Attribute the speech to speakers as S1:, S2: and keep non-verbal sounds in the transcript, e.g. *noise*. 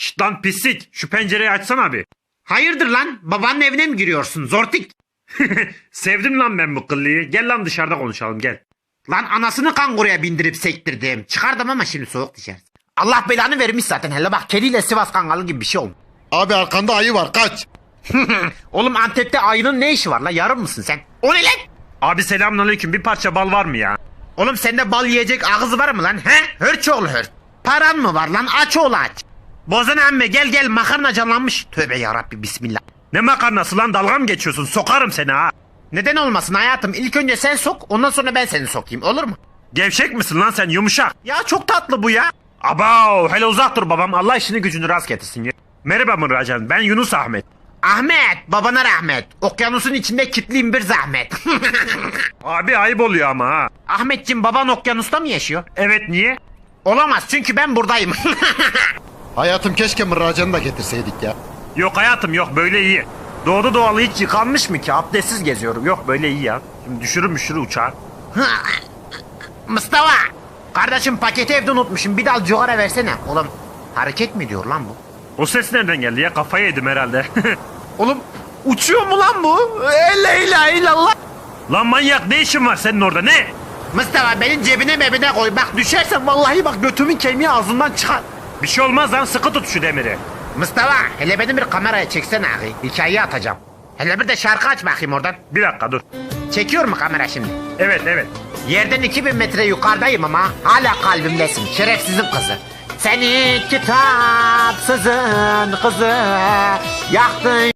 S1: Şşt lan pislik. Şu pencereyi açsana abi.
S2: Hayırdır lan? Babanın evine mi giriyorsun? Zortik. *laughs*
S1: Sevdim lan ben bu kıllıyı. Gel lan dışarıda konuşalım gel.
S2: Lan anasını kanguruya bindirip sektirdim. Çıkardım ama şimdi soğuk dışarı. Allah belanı vermiş zaten. Hele bak kediyle Sivas kangalı gibi bir şey oldu.
S3: Abi arkanda ayı var kaç. *laughs*
S2: Oğlum Antep'te ayının ne işi var la? Yarım mısın sen? O ne lan?
S1: Abi selamünaleyküm. Bir parça bal var mı ya?
S2: Oğlum sende bal yiyecek ağzı var mı lan? He? Hırç oğlu hırç. Paran mı var lan? Aç oğlu aç. Bozan amme gel gel makarna canlanmış. Tövbe yarabbi bismillah.
S1: Ne makarnası lan dalga mı geçiyorsun? Sokarım seni ha.
S2: Neden olmasın hayatım? İlk önce sen sok ondan sonra ben seni sokayım olur mu?
S1: Gevşek misin lan sen yumuşak?
S2: Ya çok tatlı bu ya.
S1: Abav hele uzak dur babam. Allah işini gücünü rast getirsin ya. Merhaba Mırracan ben Yunus Ahmet.
S2: Ahmet babana rahmet. Okyanusun içinde kitliyim bir zahmet. *laughs*
S1: Abi ayıp oluyor ama ha.
S2: Ahmetciğim baban okyanusta mı yaşıyor?
S1: Evet niye?
S2: Olamaz çünkü ben buradayım. *laughs*
S3: Hayatım keşke mırracanı da getirseydik ya.
S1: Yok hayatım yok böyle iyi. Doğdu doğalı hiç yıkanmış mı ki? Abdestsiz geziyorum. Yok böyle iyi ya. Şimdi düşürür müşürür uçağı. *laughs*
S2: Mustafa. Kardeşim paketi evde unutmuşum. Bir dal cigara versene. Oğlum hareket mi diyor lan bu?
S1: O ses nereden geldi ya? Kafayı yedim herhalde. *laughs*
S2: Oğlum uçuyor mu lan bu? La ilahe illallah.
S1: lan manyak ne işin var senin orada ne?
S2: Mustafa benim cebine mebine koy. Bak düşersen vallahi bak götümün kemiği ağzından çıkar.
S1: Bir şey olmaz lan sıkı tut şu demiri.
S2: Mustafa hele beni bir kameraya çeksene abi. Hikayeyi atacağım. Hele bir de şarkı aç bakayım oradan.
S1: Bir dakika dur.
S2: Çekiyor mu kamera şimdi?
S1: Evet evet.
S2: Yerden 2000 metre yukarıdayım ama hala kalbimdesin şerefsizin kızı. Seni kitapsızın kızı yaktın